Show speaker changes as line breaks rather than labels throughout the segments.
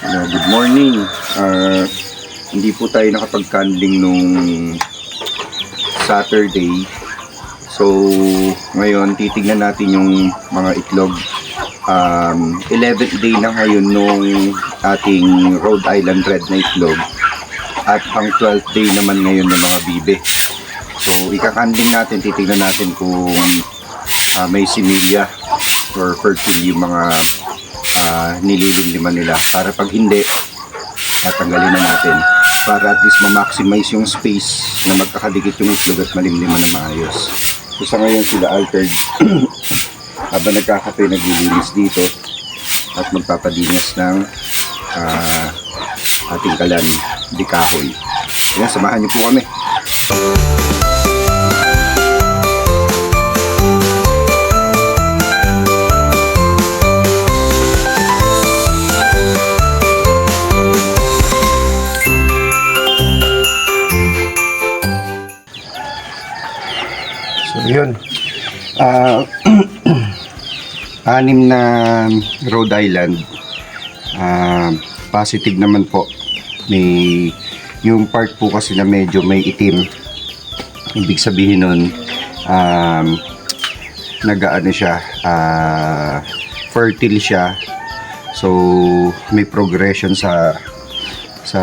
Uh, good morning. Uh, hindi po tayo nakapag-candling nung Saturday. So, ngayon titignan natin yung mga itlog. Um, 11th day na ngayon nung ating Rhode Island Red na itlog. At ang 12th day naman ngayon ng mga bibe. So, ikakanding natin, titignan natin kung ah, may similya or fertile yung mga uh, nililimliman nila. Para pag hindi, tatanggalin na natin. Para at least ma-maximize yung space na magkakadikit yung itlog at malimliman na maayos. So sa ngayon sila altered habang nagkakape naglilinis dito at magpapadinas ng ah, ating kalan di kahoy. Kaya samahan niyo po kami. Yun. Ah, anim na Rhode Island. Ah, positive naman po. May yung part po kasi na medyo may itim. Ibig sabihin nun um, nagaano siya ah, fertile siya. So may progression sa sa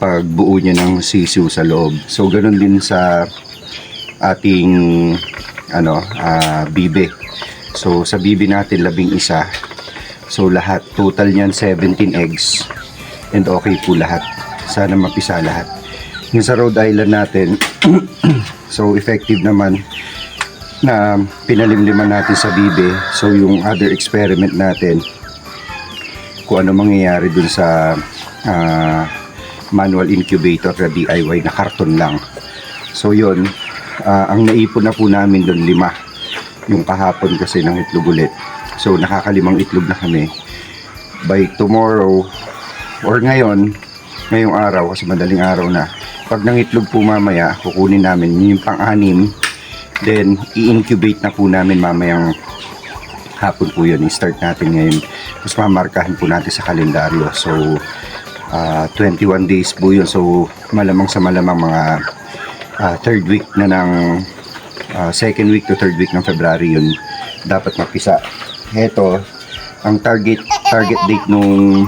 pagbuo niya ng sisiw sa loob. So ganun din sa ating ano ah, bibe. So sa bibe natin labing isa. So lahat total niyan 17 eggs and okay po lahat. Sana mapisa lahat. Yung sa Rhode Island natin so effective naman na pinalimliman natin sa bibe. So yung other experiment natin kung ano mangyayari dun sa ah, manual incubator na DIY na karton lang. So yun, ah, ang naipon na po namin doon lima. Yung kahapon kasi ng itlog ulit. So nakakalimang itlog na kami. By tomorrow or ngayon, ngayong araw kasi madaling araw na. Pag nang itlog po mamaya, kukunin namin yung pang-anim. Then i-incubate na po namin mamayang hapon po yun. I-start natin ngayon. Tapos mamarkahan po natin sa kalendaryo. So ah, 21 days po yun. So malamang sa malamang mga ah, third week na ng ah, second week to third week ng February yun dapat mapisa. Heto, ang target target date nung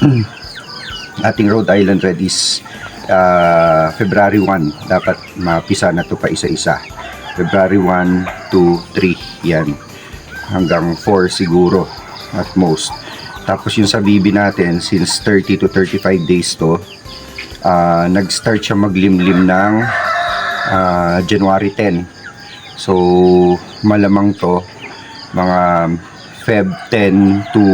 ating Rhode Island Red is ah, February 1. Dapat mapisa na to pa isa-isa. February 1, 2, 3. Yan. Hanggang 4 siguro at most. Tapos yung sa bibi natin, since 30 to 35 days to, ah, nag-start siya maglimlim ng ah, January 10. So, malamang to, mga Feb 10 to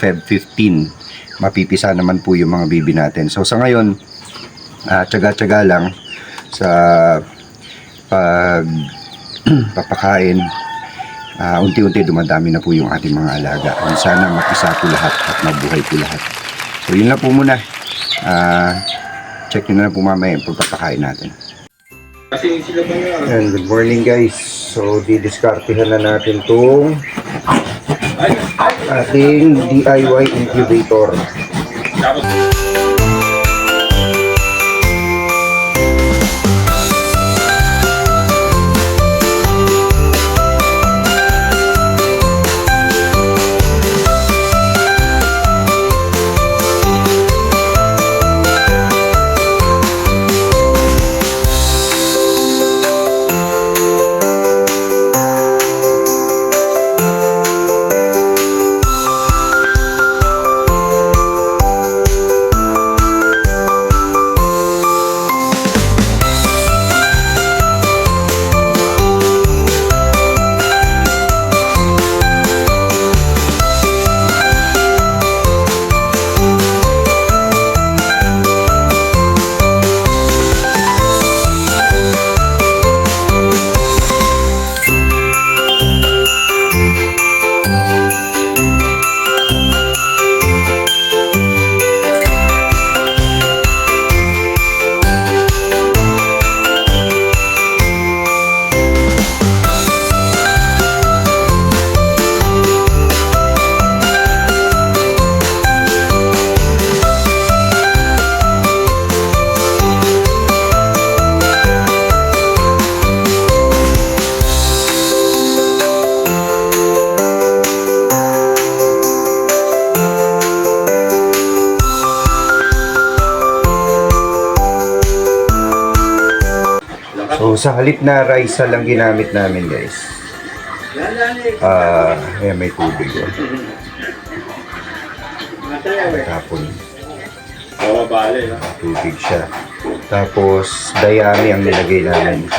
Feb 15, mapipisa naman po yung mga bibi natin. So, sa ngayon, ah, tsaga-tsaga lang sa pag papakain ah, unti-unti dumadami na po yung ating mga alaga. And sana mapisa po lahat at mabuhay po lahat. So yun lang po muna. Ah, check nyo na lang po mamaya yung pagpapakain natin. And good morning guys. So didiskartehan na natin tong ating DIY incubator. So, sa halip na rice lang ginamit namin, guys. Ah, ayan, may tubig. Oh. Tapon, tubig siya. Tapos, dayami ang nilagay namin.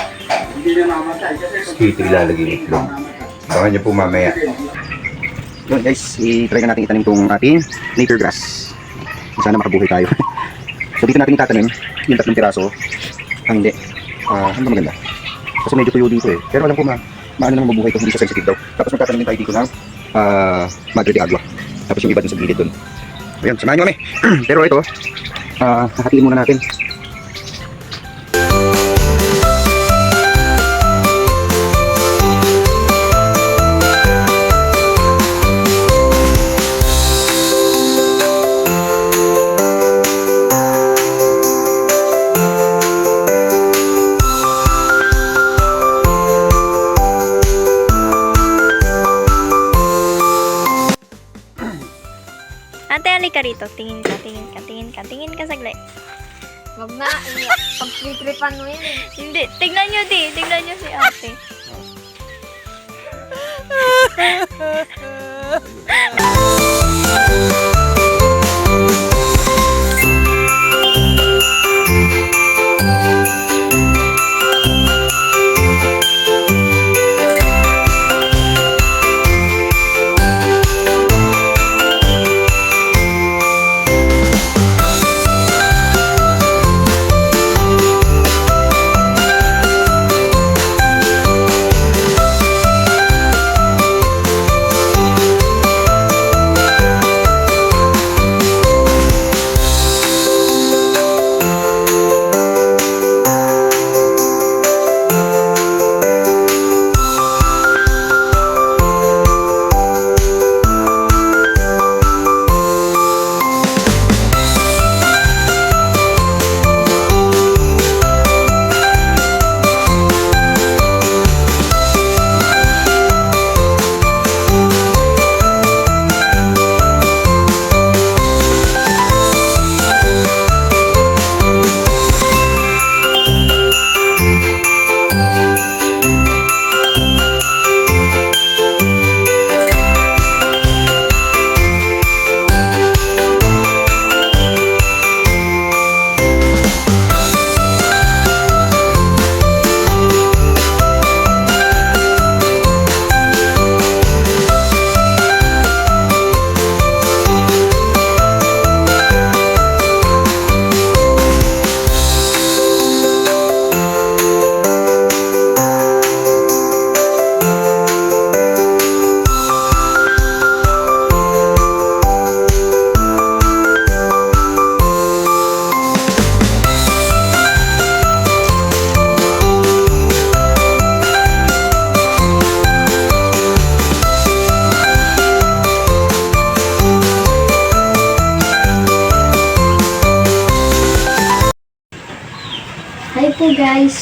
Dito ilalagay yung itlog. Baka niyo po mamaya. Yun guys, i-try na natin itanim itong ating nature grass. Sana makabuhay tayo. so dito natin itatanim yung tatlong piraso. Ang hindi. Ah, ano maganda? Kasi medyo tuyo dito eh. Pero alam ko ma maano naman mabuhay ito, hindi siya sensitive daw. Tapos magtatanim tayo dito ng ah, Madre de Agua. Tapos yung iba din sa gilid dun. Ayan, samahan nyo kami. Pero ito, ah, hahatiin muna natin.
Tingin ka, tingin ka, tingin ka, tingin ka saglit.
Wag na, iyak. Pagtritripan mo yan eh.
Hindi, tignan nyo di. Tignan nyo si ate.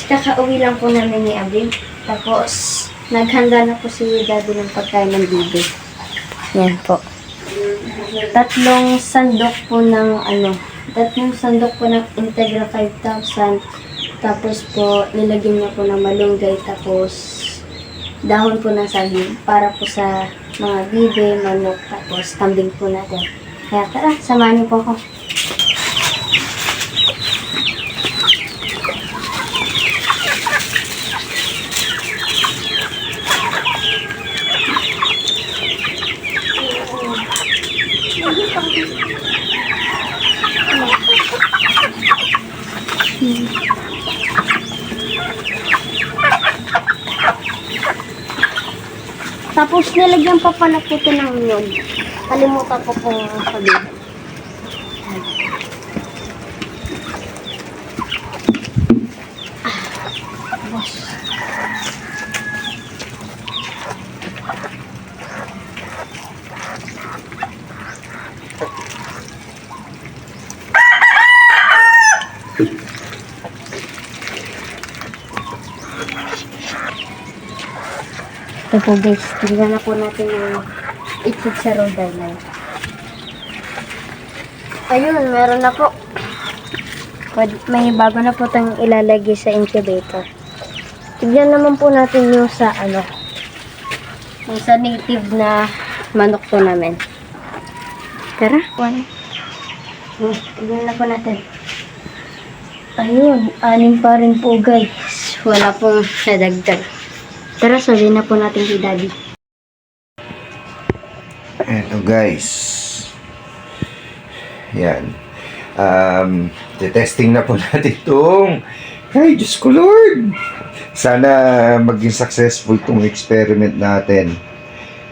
Kakauwi lang po namin ni Abril. Tapos, naghanda na po si Daddy ng pagkain ng bibi. Yan po. Tatlong sandok po ng ano, tatlong sandok po ng Integra 5000. Tapos po, nilagyan niya po ng malunggay. Tapos, dahon po ng saging para po sa mga bibe, manok, tapos kambing po natin. Kaya tara, samahan niyo po ako. Tapos nilagyan pa pala po ito ng yun. Kalimutan ko pong sabihin. Po guys, tingnan na po natin yung itlog sa Rhode Island. Ayun, meron na po. May bago na po itong ilalagay sa incubator. tignan naman po natin yung sa ano, yung sa native na manok po namin.
Tara, one.
Hmm, tignan na po natin. Ayun, anim pa rin po guys. Wala pong nadagdag. Tara, sabihin na po natin kay daddy.
Eto guys. Yan. Um, testing na po natin itong Ay, Diyos ko Lord! Sana maging successful itong experiment natin.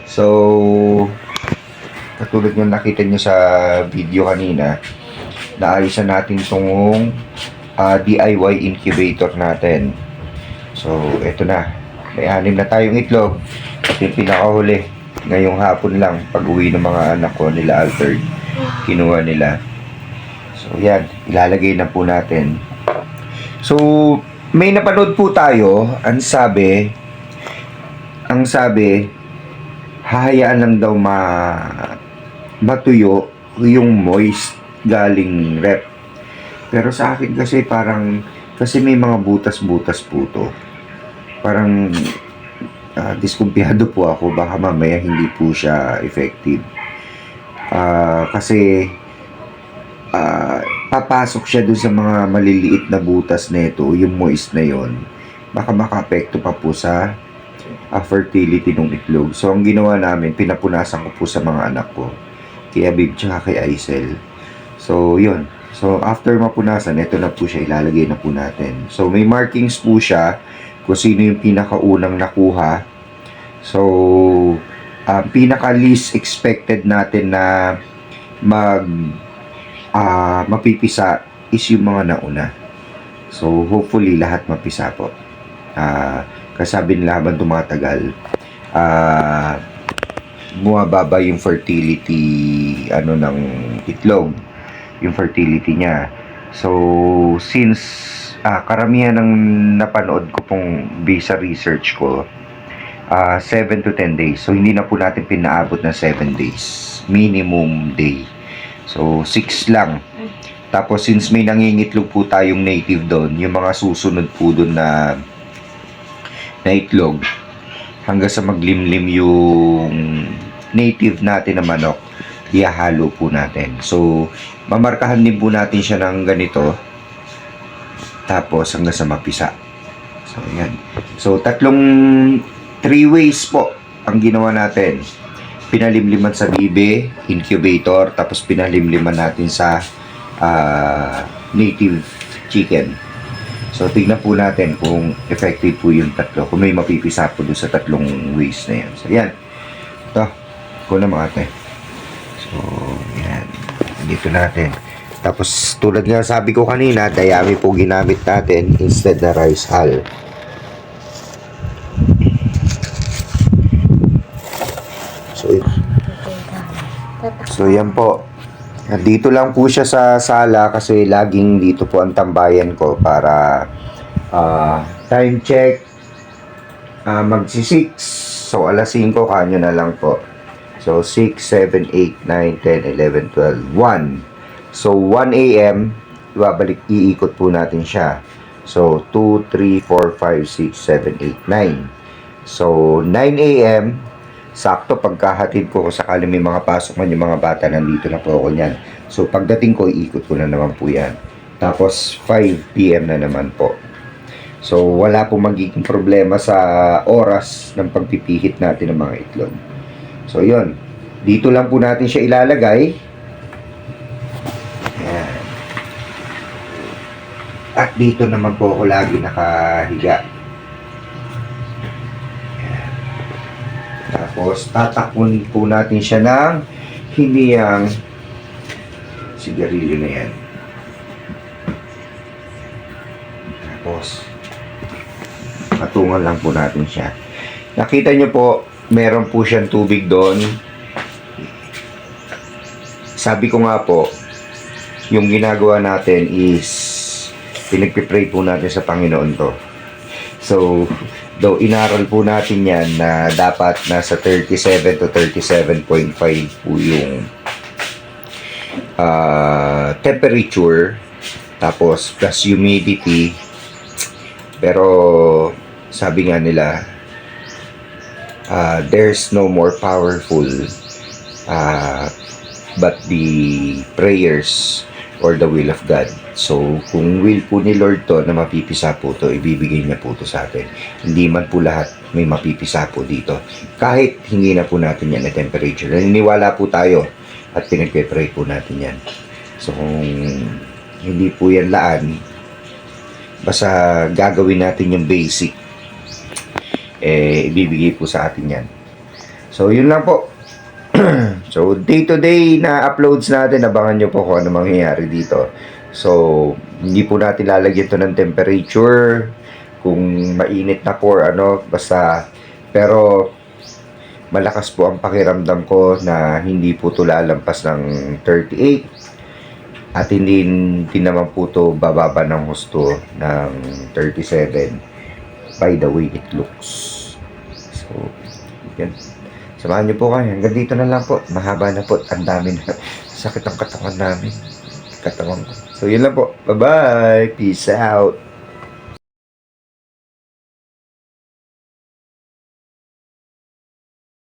So, katulad ng nakita nyo sa video kanina, naayos na natin itong ah, DIY incubator natin. So, eto na. May anim na tayong itlog. At yung pinakahuli, ngayong hapon lang, pag uwi ng mga anak ko nila Alfred, kinuha nila. So, yan. Ilalagay na po natin. So, may napanood po tayo. Ang sabi, ang sabi, hahayaan lang daw ma matuyo yung moist galing rep. Pero sa akin kasi parang, kasi may mga butas-butas po to. Parang, ah, diskumpiyado po ako. Baka mamaya hindi po siya effective. Ah, kasi, ah, papasok siya dun sa mga maliliit na butas nito, yung moist na yon baka maka-apekto pa po sa ah, fertility ng itlog. So, ang ginawa namin, pinapunasan ko po sa mga anak ko. Kay Abib tsaka kay Aisel. So, yun. So, after mapunasan, ito na po siya, ilalagay na po natin. So, may markings po siya kung sino yung pinakaunang nakuha. So, ang pinaka least expected natin na mag ah mapipisa is yung mga nauna. So, hopefully, lahat mapisa po. Ah, kasabi nila habang tumatagal, ah, bumababa yung fertility, ano, ng itlog. Yung fertility niya. So, since ah, karamihan ng napanood ko pong visa research ko, ah 7 to 10 days. So, hindi na po natin pinaabot na 7 days. Minimum day. So, 6 lang. Tapos, since may nangingitlog po tayong native doon, yung mga susunod po doon na na itlog, hanggang sa maglimlim yung native natin na manok, ihahalo po natin. So, mamarkahan din po natin siya ng ganito. Tapos, hanggang sa mapisa. So, yan. So, tatlong three ways po ang ginawa natin pinalimliman sa bibe, incubator, tapos pinalimliman natin sa ah, native chicken. So, tignan po natin kung effective po yung tatlo. Kung may mapipisa po doon sa tatlong ways na yan. So, yan. Ito. Ko na mga ate. So, yan. Dito natin. Tapos, tulad nga sabi ko kanina, dayami po ginamit natin instead na rice hull. So, So yan po. Dito lang po siya sa sala kasi laging dito po ang tambayan ko para ah, time check ah, magsi 6. So alas 5 kanyo na lang po. So 6, 7, 8, 9, 10, 11, 12, 1. So 1 a.m. ibabalik iikot po natin siya. So 2, 3, 4, 5, 6, 7, 8, 9. So 9 a.m. Sakto pagkahatid ko sakali may mga pasok man yung mga bata, nandito na po ako niyan. So pagdating ko, iikot ko na naman po yan. Tapos 5 p.m. na naman po. So wala po magiging problema sa oras ng pagpipihit natin ng mga itlog. So yun, dito lang po natin siya ilalagay. At dito naman po ako lagi nakahiga. Tapos, tatakon po natin siya ng hindi sigarilyo na yan. Tapos, patungan lang po natin siya. Nakita nyo po, meron po siyang tubig doon. Sabi ko nga po, yung ginagawa natin is pinagpipray po natin sa Panginoon to. So, Though inaral po natin yan na dapat nasa 37 to 37.5 po yung ah, temperature tapos plus humidity pero sabi nga nila, uh, there's no more powerful uh, but the prayers or the will of God. So, kung will po ni Lord to na mapipisa po to, ibibigay niya po to sa atin. Hindi man po lahat may mapipisa po dito. Kahit hindi na po natin yan na temperature. Naniniwala po tayo at pinagpe-pray po natin yan. So, kung hindi po yan laan, basta gagawin natin yung basic, eh, ibibigay po sa atin yan. So, yun lang po. so, day to day na uploads natin, abangan nyo po kung ano mangyayari dito. So, hindi po natin lalagyan to ng temperature, kung mainit na po or ano, basta, pero, malakas po ang pakiramdam ko na hindi po to lalampas ng 38 at hindi din naman po to bababa ng husto ng 37 by the way it looks. So, yan. Samahan niyo po kami. Hanggang dito na lang po. Mahaba na po. Ang dami na. Sakit ang katawan namin. Katawan ko. So, yun lang po. Bye-bye. Peace out.